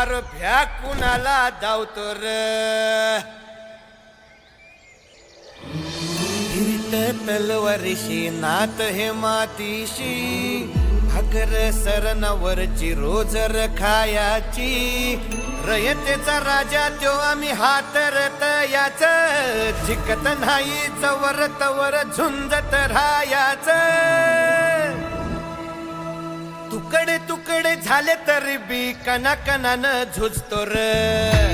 अरभ्या कुणाला धावतो र? तलवारीशी नात हे मातीशी भाकर सरनावरची रोजर खायाची रयतेचा राजा त्यो आम्ही हातरत याच जिकत नाही चवर तवर झुंजत राहायचं. तुकडे तुकडे झाले तरी बी कना कनानं झुजतो र.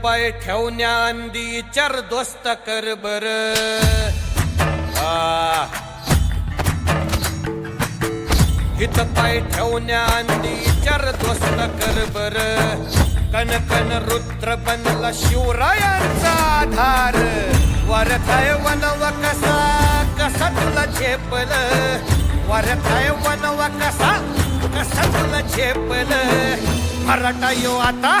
उपाय पाय ठेवण्या अंदी चर दोस्त कर बर. हित पाय ठेवण्या अंदी चर दोस्त कर बर. कन कन रुद्र बनला शिवरायांचा आधार. वरथाय वनव कसा कसा तुला झेपल. वरथाय वनव कसा कसा तुला झेपल. मराठा यो आता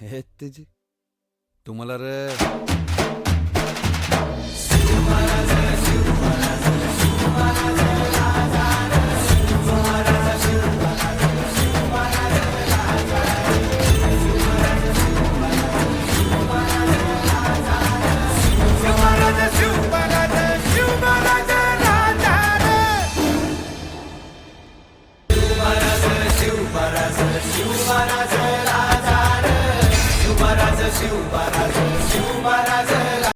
हे तुझी तुम्हाला रे Two by two.